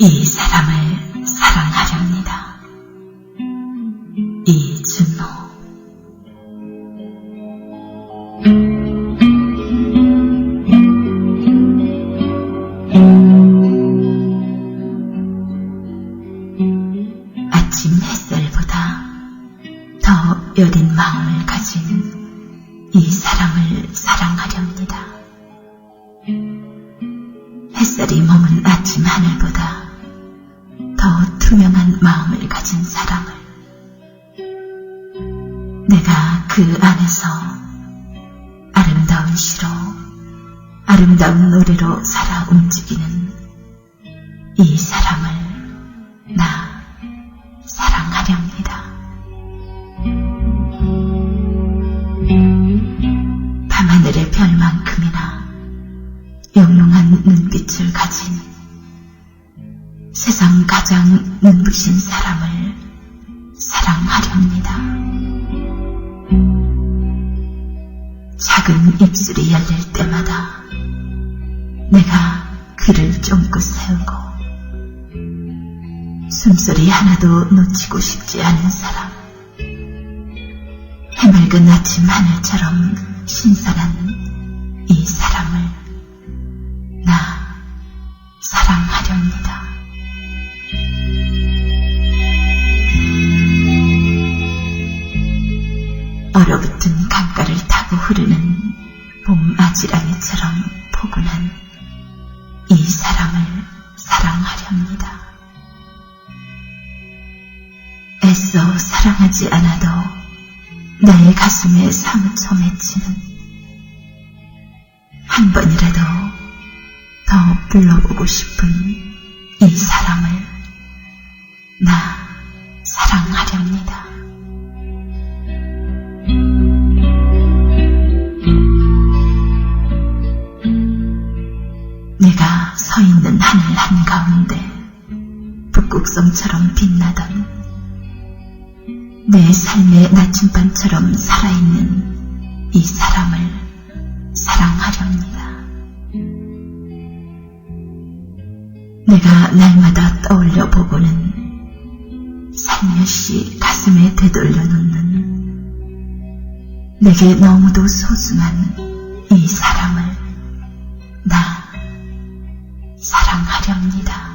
이 사람을 사랑하렵니다. 이준호 아침 햇살보다 더 여린 마음을 가진 이 사람을 사랑하렵니다. 햇살이 머문 아침 하늘보다 더 투명한 마음을 가진 사람을 내가 그 안에서 아름다운 시로 아름다운 노래로 살아 움직이는 이 사람을 나 사랑하렵니다. 밤하늘의 별만큼이나 영롱한 눈빛을 가진 세상 가장 눈부신 사람을 사랑하렵니다. 작은 입술이 열릴 때마다 내가 그를 쫑긋 세우고 숨소리 하나도 놓치고 싶지 않은 사람. 해맑은 아침 하늘처럼 신선한 이 사람을 나 사랑하렵니다. 흐르는 봄 아지랑이처럼 포근한 이 사람을 사랑하렵니다. 애써 사랑하지 않아도 나의 가슴에 사무쳐 맺히는 한 번이라도 더 불러보고 싶은 이 사람을 나 사랑하렵니다. 내가 서 있는 하늘 한가운데 북극성처럼 빛나던 내 삶의 나침반처럼 살아있는 이 사람을 사랑하렵니다. 내가 날마다 떠올려 보고는 살며시 가슴에 되돌려 놓는 내게 너무도 소중한 이 사람을 합니다.